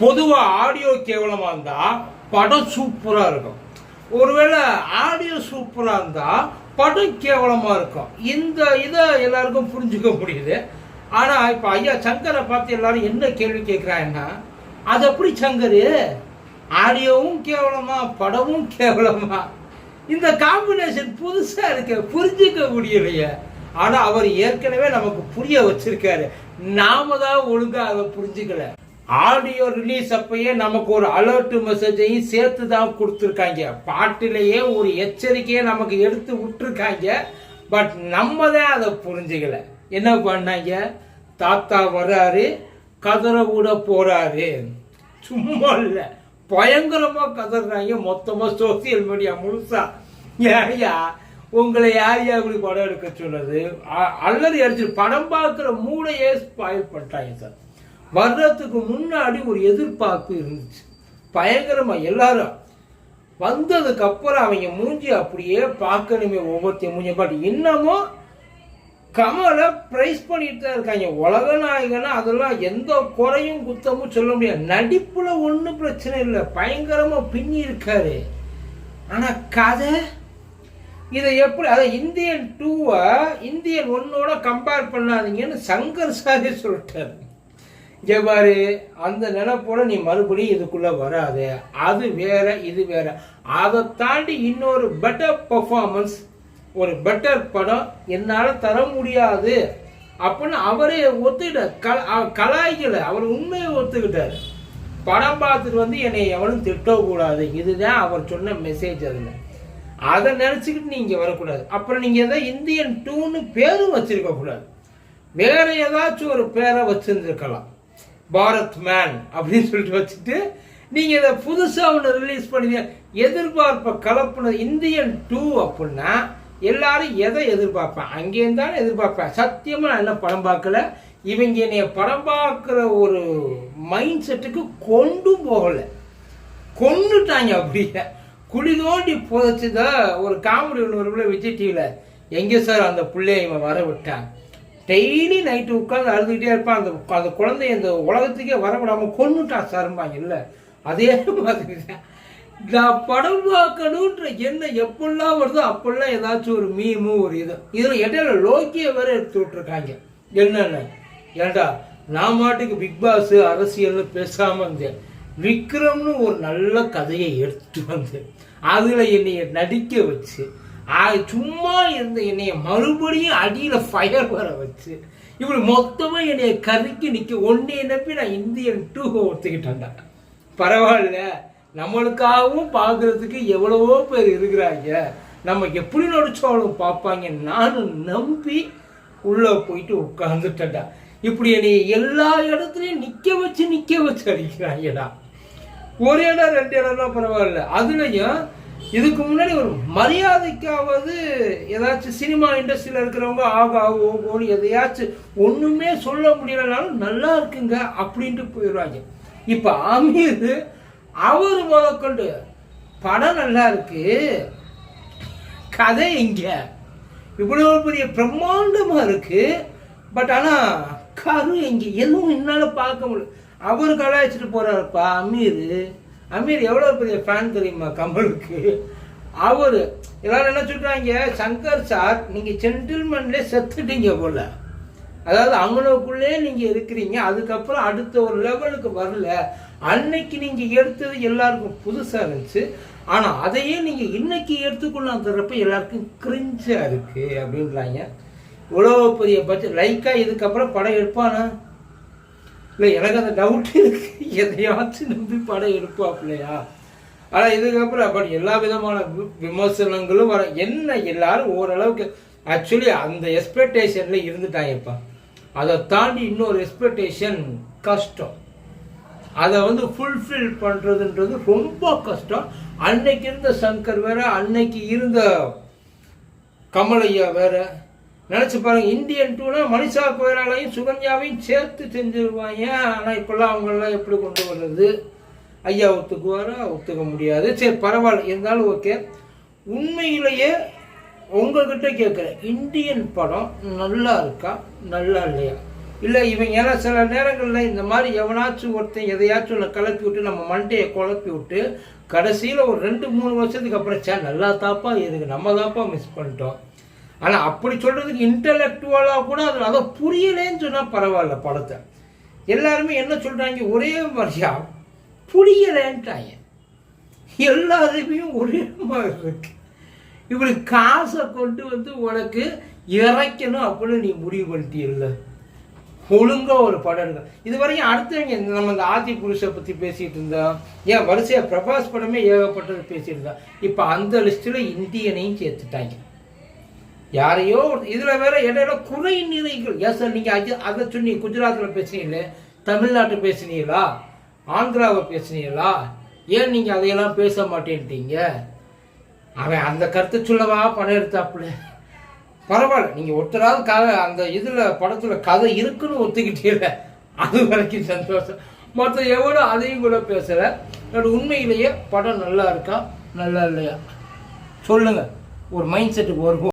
பொதுவாக ஆடியோ கேவலமாக இருந்தால் படம் சூப்பராக இருக்கும். ஒருவேளை ஆடியோ சூப்பராக இருந்தால் படம் கேவலமாக இருக்கும். இந்த இதை எல்லாருக்கும் புரிஞ்சுக்க முடியுது. ஆனால் இப்போ ஐயா சங்கரை பார்த்து எல்லாரும் என்ன கேள்வி கேட்குறாங்கன்னா அது எப்படி சங்கர்? ஆடியோவும் கேவலமா படமும் கேவலமா? இந்த காம்பினேஷன் புதுசாக இருக்கு. புரிஞ்சுக்க முடியலையே. ஆனால் அவர் ஏற்கனவே நமக்கு புரிய வச்சிருக்காரு. நாம தான் ஒழுங்காக அதை புரிஞ்சுக்கல. ஆடியோ ரிலீஸ் அப்பயே நமக்கு ஒரு அலர்ட் மெசேஜையும் சேர்த்து தான் கொடுத்துருக்காங்க. பாட்டிலேயே ஒரு எச்சரிக்கையை நமக்கு எடுத்து விட்டுருக்காங்க. பட் நம்ம தான் அதை புரிஞ்சுக்கல. என்ன பண்ணாங்க? தாத்தா வர்றாரு கதற விட போறாரு. சும்மா இல்லை. பயங்கரமாக கதறாங்க. மொத்தமாக சோசியல் மீடியா முழுசா. ஏயா உங்களை யார் யார் இப்படி படம் எடுக்க சொன்னது? அ- அல்லது அடிச்சு படம் பார்க்குற மூளையே ஸ்பாயில் பண்ணிட்டாங்க சார். வர்றதுக்கு முன்னாடி ஒரு எதிர்பார்ப்பு இருந்துச்சு. பயங்கரமாக எல்லாரும் வந்ததுக்கப்புறம் அவங்க மூஞ்சி அப்படியே பார்க்கணுமே ஒவ்வொருத்தையும் மூஞ்சி பட் இன்னமும் கமலை ப்ரைஸ் பண்ணிட்டு தான் இருக்காங்க. உலக நாயகனா அதெல்லாம் எந்த குறையும் குத்தமும் சொல்ல முடியாது. நடிப்பில் ஒன்றும் பிரச்சனை இல்லை. பயங்கரமாக பின்னி இருக்காரு. ஆனால் கதை இதை எப்படி அதை இந்தியன் டூவை இந்தியன் ஒன்னோட கம்பேர் பண்ணாதீங்கன்னு சங்கர் சாரே சொல்லிட்டாரு. எவ்வாறு அந்த நினைப்போட நீ மறுபடியும் இதுக்குள்ள வராது. அது வேற இது வேற. அதை தாண்டி இன்னொரு பெட்டர் பர்ஃபார்மன்ஸ் ஒரு பெட்டர் படம் என்னால் தர முடியாது அப்படின்னு அவரே ஒத்துக்கிட்டார் கல அவ- கலாய்க்கல. அவர் உண்மையை ஒத்துக்கிட்டார். படம் பார்த்துட்டு வந்து என்னை எவனும் திட்டக்கூடாது. இதுதான் அவர் சொன்ன மெசேஜ் அதில். அதை நினச்சிக்கிட்டு நீங்கள் வரக்கூடாது. அப்புறம் நீங்கள் எதை இந்தியன் டூன்னு பேரும் வச்சுருக்கக்கூடாது. வேற ஏதாச்சும் ஒரு பேரை வச்சுருந்துருக்கலாம். பாரத் மேன் அப்படின்னு சொல்லிட்டு வச்சுட்டு நீங்கள் இதை புதுசாக ஒன்று ரிலீஸ் பண்ணுவீங்க. எதிர்பார்ப்பை கலப்புனது இந்தியன் டூ அப்படின்னா எல்லாரும் எதை எதிர்பார்ப்பேன்? அங்கேயும் தானே எதிர்பார்ப்பேன். சத்தியமாக நான் என்ன படம் பார்க்கல? இவங்க என்னைய படம் பார்க்குற ஒரு மைண்ட் செட்டுக்கு கொண்டும் போகலை. கொண்டுட்டாங்க அப்படியே. குழி தோண்டி புதைச்சதா ஒரு காமெடி ஒன்று வரும்ல விஜய் டிவியில் எங்கே சார் அந்த பிள்ளைய இவன் வர விட்டான்? டெய்லி நைட்டு உட்காந்து அழுதுகிட்டே இருப்பான். அந்த அந்த குழந்தை இந்த உலகத்துக்கே வரவிடாம கொண்டுட்டான் சார்பாங்க இல்லை அதே மாதிரி நான் படம் பார்க்கணுன்ற என்ன எப்பெல்லாம் வருதோ அப்பெல்லாம் ஏதாச்சும் ஒரு மீமும் ஒரு இது. இதில் இடையில லோக்கியை வேற எடுத்து விட்டுருக்காங்க. என்னென்ன? ஏண்டா நான் மாட்டுக்கு பிக் பாஸ் அரசியல்னு பேசாமல் இருந்தேன். விக்ரம்னு ஒரு நல்ல கதையை எடுத்துட்டு வந்தேன். அதில் என்னைய நடிக்க வச்சு அது சும்மா இருந்த என்னைய மறுபடியும் அடியில் ஃபயர் வர வச்சு இப்படி மொத்தமாக என்னைய கருக்கி நிற்க ஒன்னே நம்பி நான் இந்தியன் டூ ஒத்துக்கிட்டேன்டா பரவாயில்ல நம்மளுக்காகவும் பார்க்கறதுக்கு எவ்வளவோ பேர் இருக்கிறாங்க. நம்ம எப்படி நடிச்சாலும் பார்ப்பாங்க. நானும் நம்பி உள்ளே போயிட்டு உட்காந்துட்டேன்டா இப்படி என்னை எல்லா இடத்துலையும் நிற்க வச்சு நிற்க வச்சு அடிக்கிறாங்கடா. ஒரு இடம் ரெண்டு இடம்லாம் பரவாயில்ல. அதுலேயும் இதுக்கு முன்னாடி ஒரு மரியாதைக்காவது ஏதாச்சும் சினிமா இண்டஸ்ட்ரியில் இருக்கிறவங்க ஆகா ஓகோன்னு எதையாச்சும் ஒண்ணுமே சொல்ல முடியலனாலும் நல்லா இருக்குங்க அப்படின்ட்டு போயிடுவாங்க. இப்ப அமீர் அவர் முதற்கொண்டு படம் நல்லா இருக்கு கதை இங்க. இவ்வளவு பெரிய பிரம்மாண்டமா இருக்கு பட் ஆனா கரு இங்க எதுவும் என்னால பார்க்க முடியல. அவர் கலாய்ச்சிட்டு போறாருப்பா அமீர் அமீர் எவ்வளவு பெரிய ஃபேன் தெரியுமா கமலுக்கு? அவர் எல்லாரும் என்ன சொல்றாங்க சங்கர் சார் நீங்க ஜென்டில்மேன்ல செத்துட்டீங்க போல. அதாவது அவங்களுக்குள்ளே நீங்க இருக்கிறீங்க அதுக்கப்புறம் அடுத்த ஒரு லெவலுக்கு வரல. அன்னைக்கு நீங்க எடுத்தது எல்லாருக்கும் புதுசா இருந்துச்சு. ஆனா அதையே நீங்க இன்னைக்கு எடுத்துக்கொள்ளாந்துறப்ப எல்லாருக்கும் கிரிஞ்சா இருக்கு அப்படின்றாங்க. இவ்வளோ பெரிய பட்ஜெட் லைக்கா இதுக்கப்புறம் படம் எடுப்பானா? இல்லை எனக்கு அந்த டவுட் இருக்கு. எதையாச்சும் நம்பி படம் எடுப்பாப்லையா? ஆனால் இதுக்கப்புறம் அப்படி எல்லா விதமான வி- விமர்சனங்களும் வர என்ன எல்லாரும் ஓரளவுக்கு ஆக்சுவலி அந்த எக்ஸ்பெக்டேஷன்ல இருந்துட்டாங்கப்பா. அதை தாண்டி இன்னொரு எக்ஸ்பெக்டேஷன் கஷ்டம். அதை வந்து ஃபுல்ஃபில் பண்ணுறதுன்றது ரொம்ப கஷ்டம். அன்னைக்கு இருந்த சங்கர் வேற அன்னைக்கு இருந்த கமலையா வேற நினச்சி பாருங்க இந்தியன் டூனா மனிஷா கோயலாலையும் சுகன்யாவையும் சேர்த்து செஞ்சிருவாங்க. ஆனால் இப்போல்லாம் அவங்களெல்லாம் எப்படி கொண்டு வர்றது? ஐயா ஒத்துக்குவாரா? ஒத்துக்க முடியாது. சரி பரவாயில்ல இருந்தாலும் ஓகே உண்மையிலேயே உங்ககிட்ட கேட்குறேன் இந்தியன் படம் நல்லா இருக்கா? நல்லா இல்லையா? இல்லை இவங்க ஏன்னா சில நேரங்களில் இந்த மாதிரி எவனாச்சும் ஒருத்தன் எதையாச்சும் ஒன்று கலப்பி விட்டு நம்ம மண்டையை குழப்பி விட்டு கடைசியில் ஒரு ரெண்டு மூணு வருஷத்துக்கு அப்புறம் சே நல்லா தாப்பா இதுக்கு நம்ம தாப்பா மிஸ் பண்ணிட்டோம். ஆனால் அப்படி சொல்கிறதுக்கு இன்டலெக்சுவலாக கூட அது அதை புரியலேன்னு சொன்னால் பரவாயில்ல படத்தை. எல்லாருமே என்ன சொல்கிறாங்க ஒரே மாதிரியா? புரியலேன்ட்டாங்க. எல்லாருமே ஒரே மாதிரி இருக்கு. இப்படி காசை கொண்டு வந்து உனக்கு இறைக்கணும் அப்படின்னு நீ முடிவு பண்ணிட்டீல்ல ஒழுங்காக ஒரு படம் எடுக்க இது வரைக்கும் அடுத்தவங்க இந்த நம்ம இந்த ஆதி புருஷை பற்றி பேசிகிட்டு இருந்தோம் ஏன் வரிசையாக பிரபாஸ் படமே ஏகப்பட்டது பேசிட்டு இருந்தோம் இப்போ அந்த லிஸ்ட்டில் இந்தியனையும் சேர்த்துட்டாங்க. யாரையோ இதில் வேற இடையில குறை நிறைகள் ஏன் சார் நீங்கள் அது அதை சொன்னீங்க குஜராத்தில் பேசுனீங்களே தமிழ்நாட்டு பேசுனீங்களா? ஆந்திராவை பேசுனீங்களா? ஏன் நீங்கள் அதையெல்லாம் பேச மாட்டேன்ட்டீங்க? அவன் அந்த கருத்து சொல்லவா பணம் எடுத்தாப்புல? பரவாயில்ல நீங்கள் ஒருத்தராவது கதை அந்த இதில் படத்தில் கதை இருக்குன்னு ஒத்துக்கிட்டீங்க அது வரைக்கும் சந்தோஷம். மற்ற எவனோ அதையும் கூட பேசலை. என்னோட உண்மையிலேயே படம் நல்லா இருக்கா நல்லா இல்லையா? சொல்லுங்கள் ஒரு மைண்ட் செட்டுக்கு வருவோம்